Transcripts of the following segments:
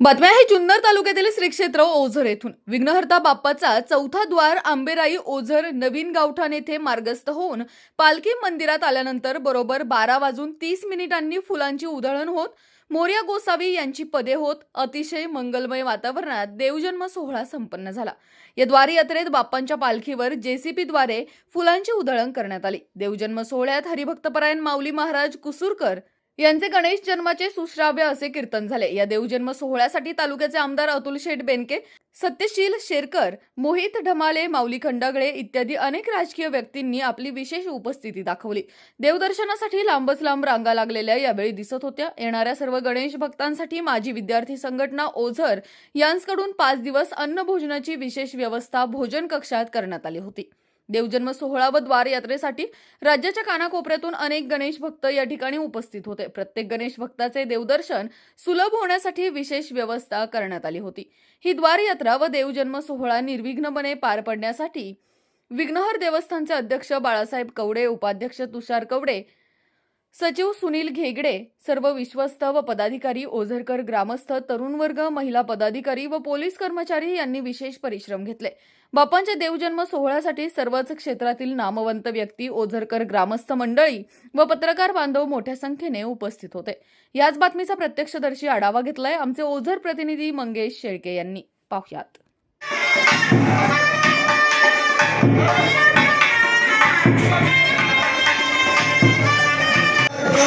बातम्या आहे जुन्नर तालुक्यातील श्री क्षेत्र ओझर येथून. विघ्नहर्ता बाप्पाचा चौथा द्वार आंबेराई ओझर नवीन गावठाण येथे मार्गस्थ होऊन पालखी मंदिरात आल्यानंतर बरोबर बारा वाजून तीस मिनिटांनी फुलांची उधळण होत मोर्या गोसावी यांची पदे होत अतिशय मंगलमय वातावरणात देवजन्म सोहळा संपन्न झाला. या द्वारी यात्रेत बाप्पांच्या पालखीवर जेसीपीद्वारे फुलांची उधळण करण्यात आली. देवजन्म सोहळ्यात हरिभक्तपरायण माऊली महाराज कुसूरकर यांचे गणेश जन्माचे सुश्राव्य असे कीर्तन झाले. या देवजन्म सोहळ्यासाठी तालुक्याचे आमदार अतुल शेठ बेनके सत्यशील शेरकर मोहित ढमाले माऊली खंडागळे इत्यादी अनेक राजकीय व्यक्तींनी आपली विशेष उपस्थिती दाखवली. देवदर्शनासाठी लांबच लांब रांगा लागलेल्या यावेळी दिसत होत्या. येणाऱ्या सर्व गणेश भक्तांसाठी माजी विद्यार्थी संघटना ओझर यांकडून पाच दिवस अन्न भोजनाची विशेष व्यवस्था भोजन कक्षात करण्यात आली होती. देवजन्म सोहळा व द्वार यात्रेसाठी राज्याच्या कानाकोपऱ्यातून अनेक गणेश भक्त या ठिकाणी उपस्थित होते. प्रत्येक गणेश भक्ताचे देवदर्शन सुलभ होण्यासाठी विशेष व्यवस्था करण्यात आली होती. ही द्वार यात्रा व देवजन्म सोहळा निर्विघ्नपणे पार पडण्यासाठी विघ्नहर देवस्थानचे अध्यक्ष बाळासाहेब कवडे उपाध्यक्ष तुषार कवडे सचिव सुनील घेगडे सर्व विश्वस्त व पदाधिकारी ओझरकर ग्रामस्थ तरुण वर्ग महिला पदाधिकारी व पोलीस कर्मचारी यांनी विशेष परिश्रम घेतले. बापांच्या देवजन्म सोहळ्यासाठी सर्वच क्षेत्रातील नामवंत व्यक्ती ओझरकर ग्रामस्थ मंडळी व पत्रकार बांधव मोठ्या संख्येने उपस्थित होते. याच बातमीचा प्रत्यक्षदर्शी आढावा घेतलाय आमचे ओझर प्रतिनिधी मंगेश शेळके यांनी. पाहुयात.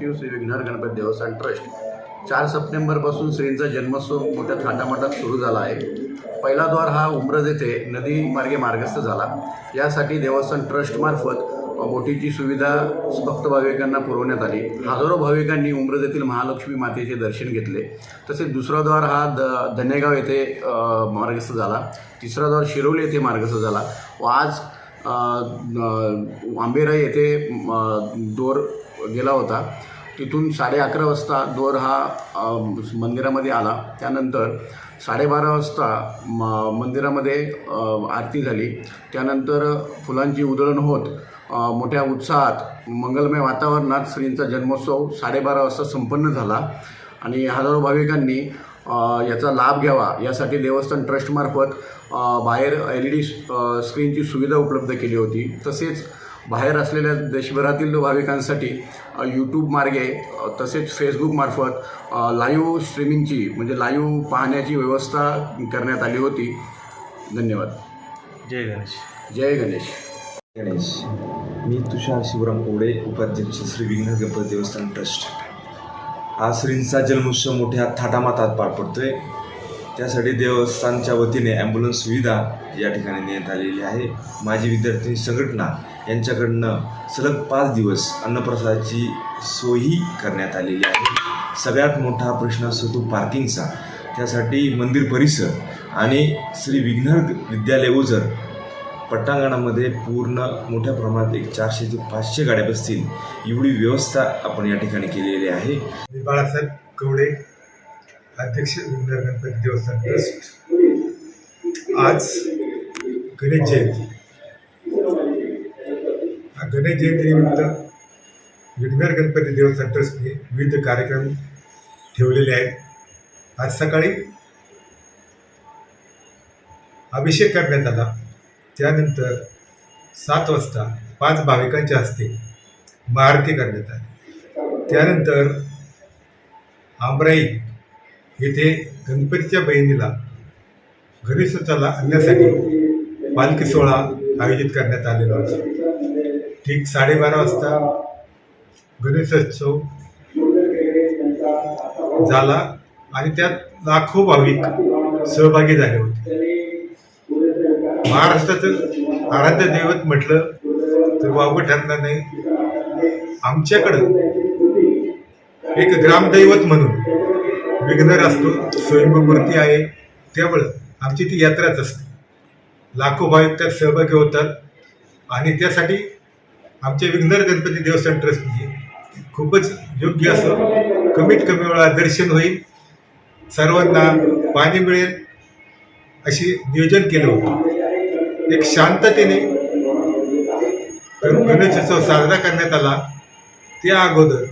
सचिव श्री विघ्नर गणपती देवस्थान ट्रस्ट. चार सप्टेंबरपासून श्रींचा जन्मोत्सव मोठ्या थाटामाटात सुरू झाला आहे. पहिला द्वार हा उमरज येथे नदी मार्गे मार्गस्थ झाला. यासाठी देवस्थान ट्रस्टमार्फत बोटीची सुविधा भक्त भाविकांना पुरवण्यात आली. हजारो भाविकांनी उमरज येथील महालक्ष्मी मातेचे दर्शन घेतले. तसेच दुसरा द्वार हा द धनेगाव येथे मार्गस्थ झाला. तिसरा द्वार शिरोली येथे मार्गस्थ झाला. व आज आंबेराई येथे दोर गेला होता. तिथून साडे अकरा वाजता दोर हा मंदिरामध्ये आला. त्यानंतर साडेबारा वाजता म मंदिरामध्ये आरती झाली. त्यानंतर फुलांची उधळण होत मोठ्या उत्साहात मंगलमय वातावरणात श्रींचा जन्मोत्सव साडेबारा वाजता संपन्न झाला. आणि हजारो भाविकांनी याचा लाभ घ्यावा यासाठी देवस्थान ट्रस्टमार्फत बाहेर एल ई डी स्क्रीनची सुविधा उपलब्ध केली होती. तसेच बाहेर असलेल्या देशभरातील भाविकांसाठी यूट्यूब मार्गे तसेच फेसबुकमार्फत लाईव्ह स्ट्रीमिंगची म्हणजे लाईव्ह पाहण्याची व्यवस्था करण्यात आली होती. धन्यवाद. जय गणेश. जय गणेश. गणेश. मी तुषार शिवराम कोवडे उपाध्यक्ष श्री विघ्न गणपती देवस्थान ट्रस्ट. हा श्रींचा जन्मोत्सव मोठ्या थाटामातात पार पडतोय. त्यासाठी देवस्थानच्या वतीने ॲम्ब्युलन्स सुविधा या ठिकाणी नेण्यात आलेली आहे. माझी विद्यार्थी संघटना यांच्याकडनं सलग पाच दिवस अन्नप्रसादाची सोयही करण्यात आलेली आहे. सगळ्यात मोठा प्रश्न असतो तो पार्किंगचा त्यासाठी मंदिर परिसर आणि श्री विघ्नर विद्यालय ओझर पट्टांगणामध्ये पूर्ण मोठ्या प्रमाणात एक चारशे ते पाचशे गाड्या बसतील. एवढी व्यवस्था आपण या ठिकाणी केलेली आहे. बाळासाहेब कवडे अध्यक्ष विघ्नर गणपती देवस्थान ट्रस्ट. आज गणेश जयंती. हा गणेश जयंतीनिमित्त विघ्नर गणपती देवस्थान ट्रस्टने विविध कार्यक्रम ठेवलेले आहेत. आज सकाळी अभिषेक करण्यात आला. त्यानंतर सात वाजता पाच भाविकांच्या हस्ते महाआरती करण्यात आली. त्यानंतर आमराई येथे गणपतीच्या बहिणीला गणेशोत्सवाला आणण्यासाठी पालखी सोहळा आयोजित करण्यात आलेला होता. ठीक साडेबारा वाजता गणेशोत्सव झाला आणि त्यात लाखो भाविक सहभागी झाले होते. महाराष्ट्राचं आराध्य दैवत म्हटलं तर वाव ठरणार नाही. आमच्याकडं एक ग्रामदैवत म्हणून विघ्नर असतो स्वयंभू मूर्ती आहे. त्यामुळं आमची ती यात्राच असते. लाखो भाविक त्यात सहभागी होतात. आणि त्यासाठी आमचे विघ्नर गणपती देवस्थान ट्रस्टने म्हणजे खूपच योग्य असं कमीत कमी वेळा दर्शन होईल. सर्वांना पाणी मिळेल अशी नियोजन केलं होतं. एक शांततेने गणेशोत्सव साजरा करण्यात आला. त्या अगोदर